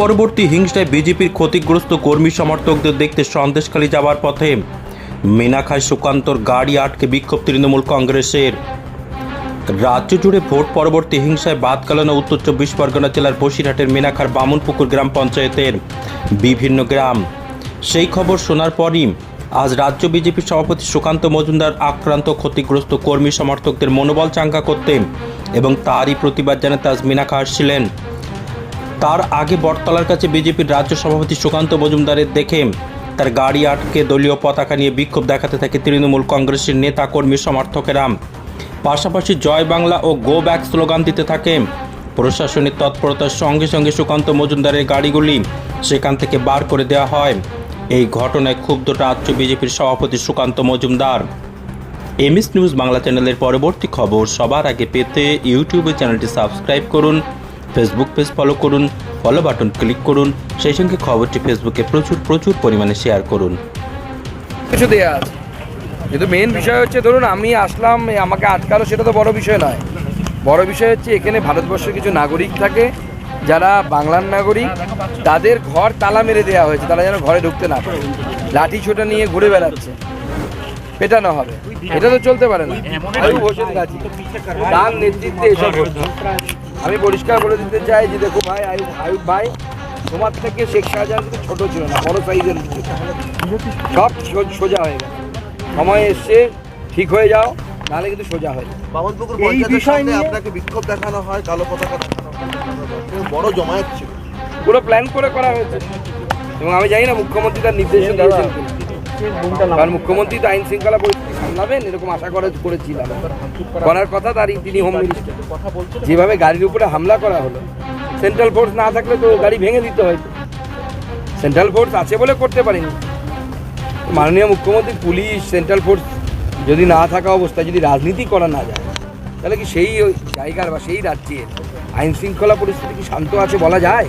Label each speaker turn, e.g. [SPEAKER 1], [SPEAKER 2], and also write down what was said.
[SPEAKER 1] পরবর্তী হিংসায় বিজেপির ক্ষতিগ্রস্ত কর্মী সমর্থকদের দেখতে সন্দেশখালী যাওয়ার পথে মিনাখায় সুকান্তর গাড়ি আটকে বিক্ষোভ তৃণমূল কংগ্রেসের। রাজ্য জুড়ে ভোট পরবর্তী হিংসায় বাদ কালানো উত্তর চব্বিশ পরগনা জেলার বসিরহাটের মিনাখার বামুনপুকুর গ্রাম পঞ্চায়েতের বিভিন্ন গ্রাম। সেই খবর শোনার পরই আজ রাজ্য বিজেপির সভাপতি সুকান্ত মজুমদার আক্রান্ত ক্ষতিগ্রস্ত কর্মী সমর্থকদের মনোবল চাঙ্গা করতে এবং তারই প্রতিবাদ জানাতে আজ মিনাখা আসছিলেন। তার আগে বটতলার কাছে বিজেপির রাজ্য সভাপতি সুকান্ত মজুমদারের দেখে তার গাড়ি আটকে দলীয় পতাকা নিয়ে বিক্ষোভ দেখাতে থাকে তৃণমূল কংগ্রেসের নেতা কর্মী সমর্থকেরা। পাশাপাশি জয় বাংলা ও গো ব্যাক স্লোগান দিতে থাকে। প্রশাসনের তৎপরতার সঙ্গে সঙ্গে সুকান্ত মজুমদারের গাড়িগুলি সেখান থেকে বার করে দেওয়া হয়। এই ঘটনায় ক্ষুব্ধটা রাজ্য বিজেপির সভাপতি সুকান্ত মজুমদার। এমএস নিউজ বাংলা চ্যানেলের পরবর্তী খবর সবার আগে পেতে ইউটিউবে চ্যানেলটি সাবস্ক্রাইব করুন। ফেসবুক পেজ ফলো করুন ফলো বাটন ক্লিক করুন সেই সঙ্গে খবরটি ফেসবুকে প্রচুর প্রচুর পরিমাণে শেয়ার করুন।
[SPEAKER 2] কিছু দেওয়া আছে। কিন্তু মেন বিষয় হচ্ছে ধরুন আমি আসলাম আমাকে আটকালো সেটা তো বড় বিষয় নয়। বড় বিষয় হচ্ছে এখানে ভারতবর্ষের কিছু নাগরিক থাকে যারা বাংলার নাগরিক তাদের ঘর তালা মেরে দেওয়া হয়েছে তারা যেন ঘরে ঢুকতে না পারে। লাঠি ছোটা নিয়ে ঘুরে বেড়াচ্ছে। পেটানো হবে। এটা তো চলতে পারে না। তার নেতৃত্বে এসব। আমি পরিষ্কার বলে দিতে চাই যে দেখো ভাই আয়ুব আয়ুব ভাই তোমার থেকে শেখ শাহজাহান কিন্তু ছোট ছিল না বড় সাইজের সব সোজা হয়ে গেছে। সময় এসছে ঠিক হয়ে যাও নাহলে কিন্তু সোজা হয়ে যাবে।
[SPEAKER 3] বামনপুকুর
[SPEAKER 2] এই
[SPEAKER 3] পঞ্চায়েতের
[SPEAKER 2] বিষয়
[SPEAKER 3] সামনে
[SPEAKER 2] নিয়ে-
[SPEAKER 3] আপনাকে বিক্ষোভ দেখানো হয় কালো পতাকা দেখানো হয়। বড় জমায়েত ছিল
[SPEAKER 2] পুরো প্ল্যান করে করা হয়েছে। এবং আমি জানি না মুখ্যমন্ত্রী তার নির্দেশ দিয়েছেন। কারণ মুখ্যমন্ত্রী তো আইন শৃঙ্খলা পরিস্থিতি সামলাবেন এরকম আশা করে করেছিলাম। করার কথা তার তিনি হোম মিনিস্টার যেভাবে গাড়ির উপরে হামলা করা হলো সেন্ট্রাল ফোর্স না থাকলে তো গাড়ি ভেঙে দিতে হয়তো। সেন্ট্রাল ফোর্স আছে বলে করতে পারেনি। মাননীয় মুখ্যমন্ত্রী, পুলিশ সেন্ট্রাল ফোর্স যদি না থাকা অবস্থায় যদি রাজনীতি করা না যায়, তাহলে কি সেই জায়গার বা সেই রাজ্যের আইন শৃঙ্খলা পরিস্থিতি কি শান্ত আছে বলা যায়?